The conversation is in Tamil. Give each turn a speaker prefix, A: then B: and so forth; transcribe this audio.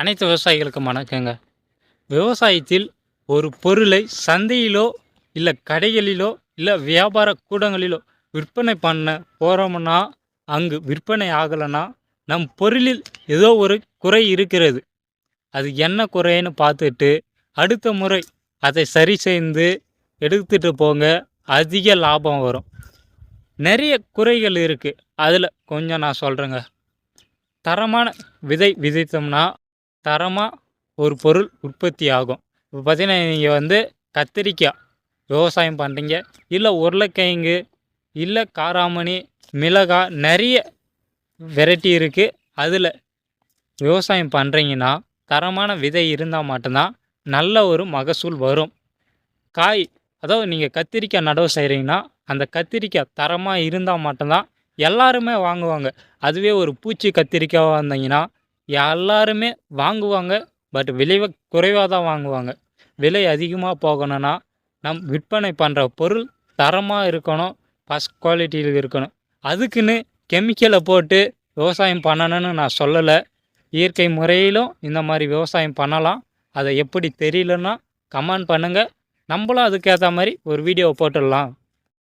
A: அனைத்து விவசாயிகளுக்கும் வணக்கங்க. விவசாயத்தில் ஒரு பொருளை சந்தையிலோ இல்லை கடைகளிலோ இல்லை வியாபார கூடங்களிலோ விற்பனை பண்ண போகிறோம்னா அங்கு விற்பனை ஆகலைன்னா நம் பொருளில் ஏதோ ஒரு குறை இருக்கிறது. அது என்ன குறைன்னு பார்த்துட்டு அடுத்த முறை அதை சரி செய்து எடுத்துகிட்டு போங்க அதிக லாபம் வரும். நிறைய குறைகள் இருக்குது அதில் கொஞ்சம் நான் சொல்கிறேங்க தரமான விதை விதைத்தோம்னா தரமாக ஒரு பொருள் உற்பத்தி ஆகும் இப்போ பார்த்தீங்கன்னா நீங்கள் வந்து கத்திரிக்காய் விவசாயம் பண்ணுறீங்க இல்லை உருளைக்கிழங்கு இல்லை காராமணி மிளகாய் நிறைய வெரைட்டி இருக்குது அதில் விவசாயம் பண்ணுறீங்கன்னா தரமான விதை இருந்தால் மட்டும்தான் நல்ல ஒரு மகசூல் வரும். காய் அதாவது நீங்கள் கத்திரிக்காய் நடவு செய்கிறீங்கன்னா அந்த கத்திரிக்காய் தரமாக இருந்தால் மட்டும்தான் எல்லாருமே வாங்குவாங்க. அதுவே ஒரு பூச்சி கத்திரிக்காயாக இருந்தீங்கன்னா எல்லாருமே வாங்குவாங்க பட் விலை குறைவாக தான் வாங்குவாங்க. விலை அதிகமாக போகணும்னா நம் விற்பனை பண்ணுற பொருள் தரமாக இருக்கணும் ஃபஸ்ட் குவாலிட்டியில் இருக்கணும். அதுக்குன்னு கெமிக்கலை போட்டு விவசாயம் பண்ணணும்னு நான் சொல்லலை. இயற்கை முறையிலும் இந்த மாதிரி விவசாயம் பண்ணலாம். அதை எப்படி தெரியலன்னா கமெண்ட் பண்ணுங்கள் நம்மளும் அதுக்கேற்ற மாதிரி ஒரு வீடியோ போட்டுடலாம்.